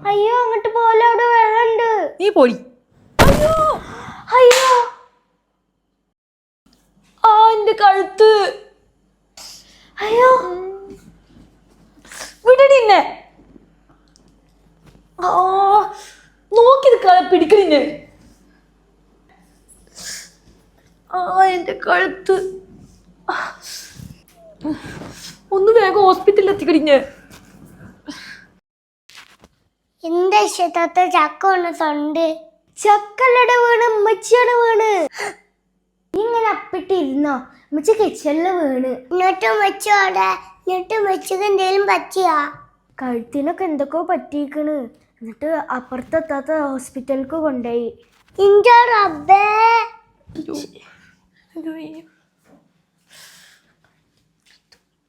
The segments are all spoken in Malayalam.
അയ്യോ അങ്ങോട്ട് പോലെ അവിടെ വെള്ളമുണ്ട് നീ പോടി. അയ്യോ. അയ്യോ. ആ എന്റെ കഴുത്ത്. അയ്യോ. വിടടി എന്നെ. ആ നോക്കി നിൽക്കാതെ പിടിക്കണിന്നെ ആ എന്റെ കഴുത്ത്. ഒന്ന് വേഗം ഹോസ്പിറ്റലിൽ എത്തിക്കടിഞ്ഞ് എന്താ ഇഷ്ടത്ത ചക്ക വീണ് തൊണ്ട്? ചക്കല്ലട വീണ് ഉമ്മച്ചിയാണ് വീണ്. ഇങ്ങനെ അപ്പിട്ടിരുന്നോ? ഉമ്മച്ച കിച്ചണിൽ വീണ്. എന്നിട്ട് ഉമ്മച്ചോടെ എന്നിട്ട് ഉമ്മച്ചിക്ക് എന്തേലും പറ്റിയാ? കഴുത്തിനൊക്കെ എന്തൊക്കെയോ പറ്റിയിക്കണ്. എന്നിട്ട് അപ്പുറത്തെത്താത്ത ഹോസ്പിറ്റലിലേക്ക് കൊണ്ടുപോയി. ഇന്റെ റബ്ബേ?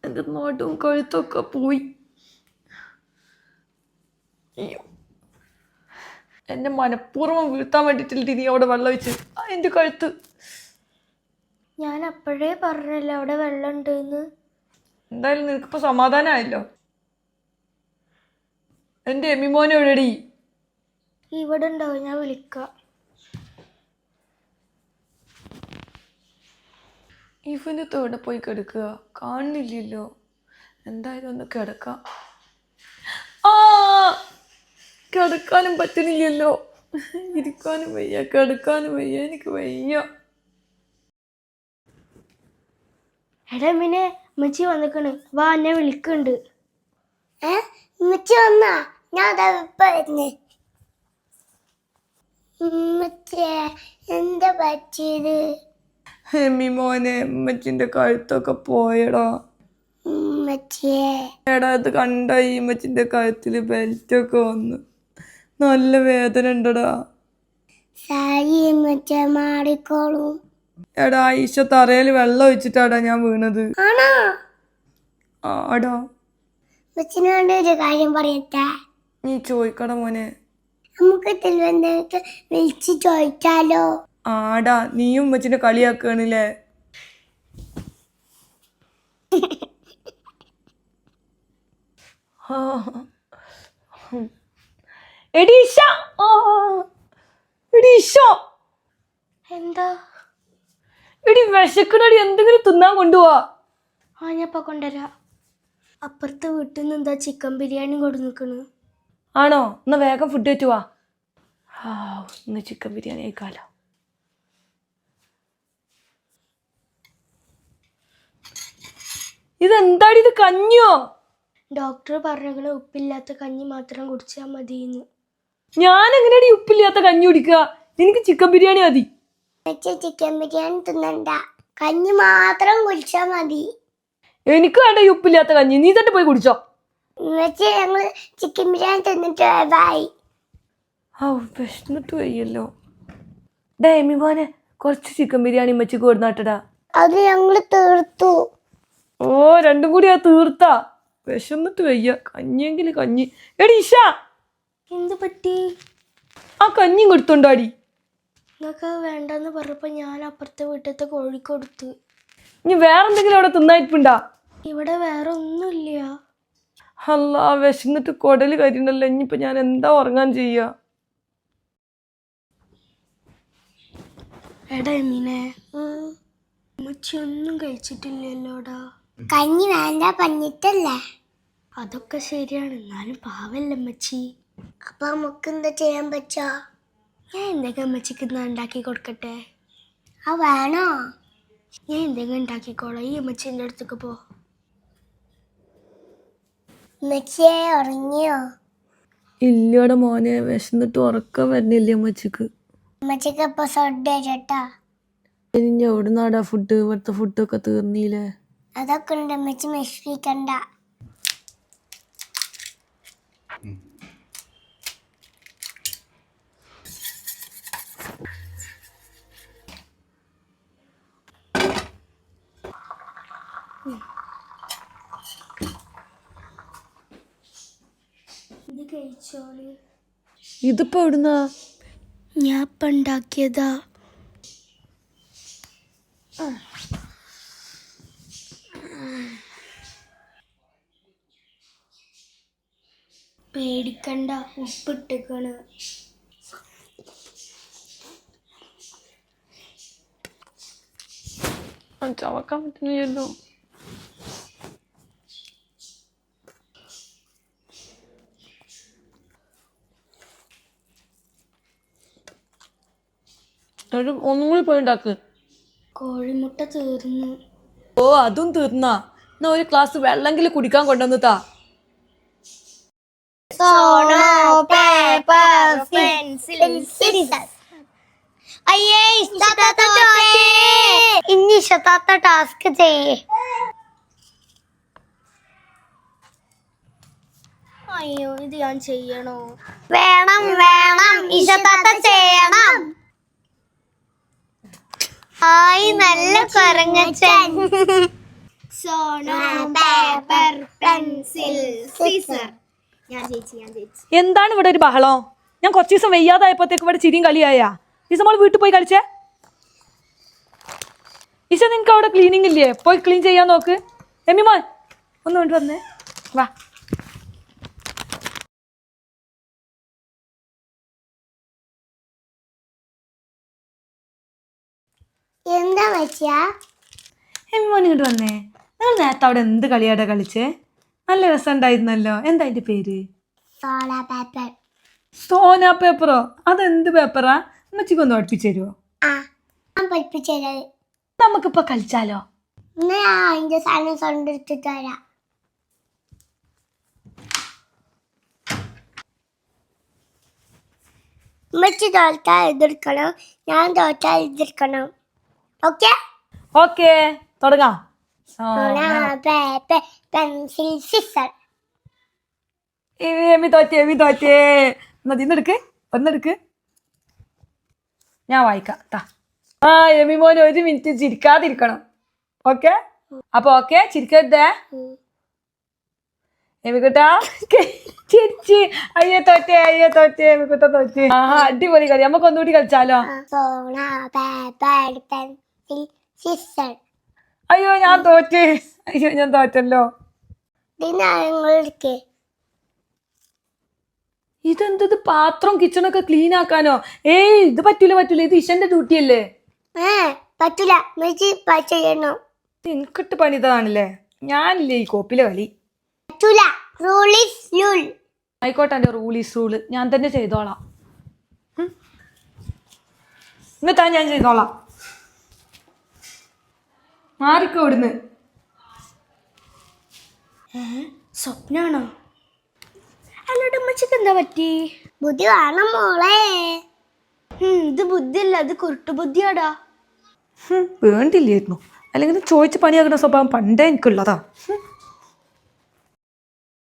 എന്റെ നോട്ടും കഴുത്തൊക്കെ പോയി. അയ്യോ. എന്നെ മനഃപൂർവം വീഴ്ത്താൻ വേണ്ടിട്ടില്ല നീ അവിടെ വെള്ളം വെച്ച് എന്റെ കഴുത്ത്. ഞാൻ അപ്പോഴേ പറഞ്ഞല്ലോ അവിടെ വെള്ളം ഉണ്ടെന്ന് എന്തായാലും നിനക്കിപ്പോ സമാധാനമായല്ലോ എന്റെ എമിമോനെ എവിടെടി? ഇവിടെ ഉണ്ടാവും ഞാൻ വിളിക്കാം. ഇവന് തോടെ പോയി കിടക്കുക? കാണുന്നില്ലല്ലോ. എന്തായാലും ഒന്ന് കിടക്കാം. കിടക്കാനും പറ്റുന്നില്ലല്ലോ. ഇരിക്കാനും വയ്യ കിടക്കാനും വയ്യ എനിക്ക് വയ്യ. എടാ പിന്നെ ഉമ്മച്ചി വന്നിക്കണ്. വാ എന്നെ വിളിക്കുന്നുണ്ട് ഏ? ഉമ്മച്ചി വന്നാ? ഞാൻ അതാ ഇപ്പൊ വരുന്നേ. ഉമ്മച്ചിയെ എന്താ പറ്റിയത്? എമിമോനെ ഉമ്മച്ചിന്റെ കഴുത്തൊക്കെ പോയടാ. ഉമ്മച്ചിയെ. എടാ ഇത് കണ്ട ഈ മച്ചിന്റെ കഴുത്തിൽ ബെൽറ്റൊക്കെ വന്നു. നല്ല വേദന ഉണ്ടടാ. മാറിക്കോളും. എടാ ഈശ തറയിൽ വെള്ളം ഒഴിച്ചിട്ടാടാ ഞാൻ വീണത്. ആണോ? ആടാ ഒരു കാര്യം പറയട്ടെ? നീ ചോദിക്കട മോനെ. നമുക്ക് തിരുവനന്തപുരത്ത് വിളിച്ച് ചോദിച്ചാലോ? ആടാ നീയും ഉമ്മച്ചിനെ കളിയാക്കണില്ലേ ആ. എടി ഈശ. ആ. എടി ഈശ. എന്താ? എടി വിശക്കണടി എന്തെങ്കിലും തിന്നാൻ കൊണ്ടുപോവാ ആ ഞാൻ ഇപ്പൊ കൊണ്ടുവരാം. അപ്പുറത്തെ വീട്ടിൽ നിന്ന് എന്താ ചിക്കൻ ബിരിയാണി കൊടുന്നിക്കണ്? ആണോ? എന്നാ വേഗം ഫുഡ് വെച്ചുവാ ആ ഇന്ന് ചിക്കൻ ബിരിയാണി കഴിക്കാലോ ഇതെന്താടി ഇത് കഞ്ഞോ ഡോക്ടർ പറഞ്ഞത് ഉപ്പില്ലാത്ത കഞ്ഞി മാത്രം കുടിച്ചാൽ മതിയെന്ന്. ഞാൻ എങ്ങനെയാടി ഉപ്പില്ലാത്ത കഞ്ഞി കുടിക്കുക? എനിക്ക് ചിക്കൻ ബിരിയാണി മതി. ചിക്കൻ ബിരിയാണി തിന്നണ്ട. കഞ്ഞി മാത്രം കുടിച്ചാ മതി. എനിക്ക് വേണ്ട ഈ ഉപ്പില്ലാത്ത കഞ്ഞി. നീ തന്നെ പോയി കുടിച്ചോ. എന്നുവെച്ച് ഞങ്ങൾ ചിക്കൻ ബിരിയാണി തിന്നിട്ട് ബായ് ആ വിശന്നിട്ട് വയ്യല്ലോ. ഡേ എമിമോനെ കുറച്ച് ചിക്കൻ ബിരിയാണി മച്ചി കൊടുന്നാട്ടടാ. അത് ഞങ്ങൾ തീർത്തു. ഓ രണ്ടും കൂടി ആ തീർത്താ. വിശന്നിട്ട് വയ്യ. കഞ്ഞിയെങ്കിൽ കഞ്ഞി. എടി ഇഷ! എന്ത് പറ്റി? ആ കഞ്ഞിയും കൊടുത്തോണ്ടാടി. നിങ്ങൾക്ക് വേണ്ടെന്ന് പറഞ്ഞപ്പോൾ ഞാൻ അപ്പുറത്തെ വീട്ടിലത്തെ കോഴി കൊടുത്തു. ഇനി വേറെന്തെങ്കിലും അവിടെ തിന്നായിട്ടുണ്ടാ ഇവിടെ വേറെ ഒന്നുമില്ല അല്ല വിശന്നിട്ട് കുടൽ കരിയുന്നല്ലോ ഇനിയിപ്പോ ഞാൻ എന്താ ഉറങ്ങാൻ ചെയ്യാ? എടാ എമീനെ ഉമ്മച്ചി ഒന്നും കഴിച്ചിട്ടില്ലല്ലോടാ. കഞ്ഞി വേണ്ട പഞ്ഞിട്ടല്ലേ അതൊക്കെ ശരിയാണ് എന്നാലും പാവല്ലേ അമ്മച്ചി അപ്പൊ നമുക്ക് എന്താ ചെയ്യാൻ പറ്റോ? ഞാൻ എന്തെങ്കിലും അമ്മച്ചിക്ക് ഉണ്ടാക്കി കൊടുക്കട്ടെ? ആ വേണോ? ഞാൻ എന്തെങ്കിലും ഉണ്ടാക്കിക്കോളാം. ഈ അമ്മച്ചിന്റെ അടുത്തേക്ക് പോ. അമ്മച്ചിയെ ഉറങ്ങിയോ? ഇല്ലയുടെ മോനെ വിശന്നിട്ട് ഉറക്കം വരുന്നില്ല അമ്മച്ചിക്ക് അമ്മച്ചിക്ക് ഇപ്പൊ സൊഡ ചേട്ടാ ഇനി എവിടുന്നാടാ ഫുഡ് ഇവിടുത്തെ ഫുഡൊക്കെ തീർന്നില്ലേ? അതൊക്കെ ഉണ്ട്. അമ്മച്ചി വിഷമിക്കണ്ട. ഇത് കഴിച്ചോളി. ഇതിപ്പോ എവിടുന്നാ? ഞാൻ പണ്ടാക്കിയതാ ഉണ്ടാക്കിയതാ പേടിക്കണ്ട ഉപ്പിട്ടിക്കണ്. ചവക്കാൻ പറ്റുന്നില്ലല്ലോ. ഒരു ഒന്നും കൂടി പോയി ഉണ്ടാക്ക് കോഴിമുട്ട തീർന്നു. ഓ അതും തീർന്നാ. എന്നാ ഒരു ക്ലാസ് വെള്ളമെങ്കിൽ കുടിക്കാൻ കൊണ്ടുവന്നു താ. സോണോ പേപ്പർ പെൻസിൽ സിസർ അയ്യേ ഇനി ഇഷ്ടത്താത്ത ടാസ്ക് ചെയ്യേ. അയ്യോ ഇത് ഞാൻ ചെയ്യണോ? വേണം വേണം ഇഷ്ടത്താത്ത ചെയ്യണം. ആയി നല്ല കൊരങ്ങച്ചൻ. സോണോ പേപ്പർ പെൻസിൽ സിസർ ഞാൻ ജയിച്ചു ഞാൻ ജയിച്ചു. എന്താണ് ഇവിടെ ഒരു ബഹളം? ഞാൻ കുറച്ച് ദിവസം വെയ്യാതായപ്പോഴത്തേക്ക് ഇവിടെ ചിരിയും കളിയായാ. ഈ നമ്മൾ വീട്ടിൽ പോയി കളിച്ചേ? ഈശ നിനക്ക് അവിടെ ക്ലീനിങ് ഇല്ലേ? പോയി ക്ലീൻ ചെയ്യാൻ നോക്ക്. എമ്മിമോൻ ഒന്ന് കൊണ്ട് വന്നേ. വാ. എന്താ വെച്ചാ ഇങ്ങോട്ട് വന്നേ. നിങ്ങൾ നേരത്തെ അവിടെ എന്ത് കളിയാടാ കളിച്ചേ? നല്ല രസം ഉണ്ടായിരുന്നല്ലോ എന്താ അതിന്റെ പേര്? സോള പേപ്പർ. സോന പേപ്പറോ? അതെന്ത് പേപ്പറാ? അമ്മച്ചിക്ക് ഒന്ന് പഠിപ്പിച്ചു തരുമോ ആ ഞാൻ പഠിപ്പിച്ചത് നമുക്കിപ്പോ കളിച്ചാലോ? ഞാൻ അതിന്റെ സാധനം സ്വന്തം എടുത്തിട്ട് വരാം. ഉമ്മച്ചി തോറ്റാൽ എതിർക്കണം. ഞാൻ തോറ്റാൽ എതിർക്കണം. ഓക്കെ? ഓക്കേ തുടങ്ങാം. Pencil scissor. എമി തോറ്റേ എമി തോറ്റേ എന്നാ ഇന്നെടുക്ക് ഒന്നെടുക്ക് ഞാൻ വായിക്കാം താ ആ ഒരു മിനിറ്റ് ചിരിക്കാതിരിക്കണം. ഓക്കെ? അപ്പൊ ഓക്കെ ചിരിക്കരുതേ. എമിക്കുട്ടാ ചിരിച്ച്. അയ്യോ തോറ്റേ അയ്യോ തോറ്റേ എമിക്കുട്ട തോറ്റേ. ആ അടിപൊളി കളി. നമുക്ക് ഒന്നുകൂടി കളിച്ചാലോ? അയ്യോ ഞാൻ തോറ്റേ. അയ്യോ ഞാൻ തോറ്റല്ലോ. ഇതെന്തത് പാത്രം കിച്ചണൊക്കെ ക്ലീൻ ആക്കാനോ ഏയ് ഇത് പറ്റൂല പറ്റൂല. ഇത് ഇഷന്റെ ഡ്യൂട്ടി അല്ലേ പറ്റൂല. ചെയ്യണം. എനിക്കിട്ട് പണിതാണല്ലേ ഞാനില്ലേ ഈ കോപ്പിലെ വലി. പറ്റൂല. Rule is rule. ആയിക്കോട്ടെ എന്റെ റൂൾ ഈസ് റൂൾ ഞാൻ തന്നെ ചെയ്തോളാം. എന്നിട്ടാ ഞാൻ ചെയ്തോളാം. മാറിക്കോ ഇവിടുന്ന്. സ്വപ്നാണോ? അല്ലോടെ അമ്മച്ചിക്ക് എന്താ പറ്റി? ബുദ്ധി വേണം മോളെ. ഇത് ബുദ്ധിയല്ല അത് കുരുട്ടു ബുദ്ധിയാടാ. വേണ്ടില്ലായിരുന്നു. അല്ലെങ്കിൽ ചോദിച്ച് പണിയാക്കുന്ന സ്വഭാവം പണ്ടേ എനിക്കുള്ളതാ.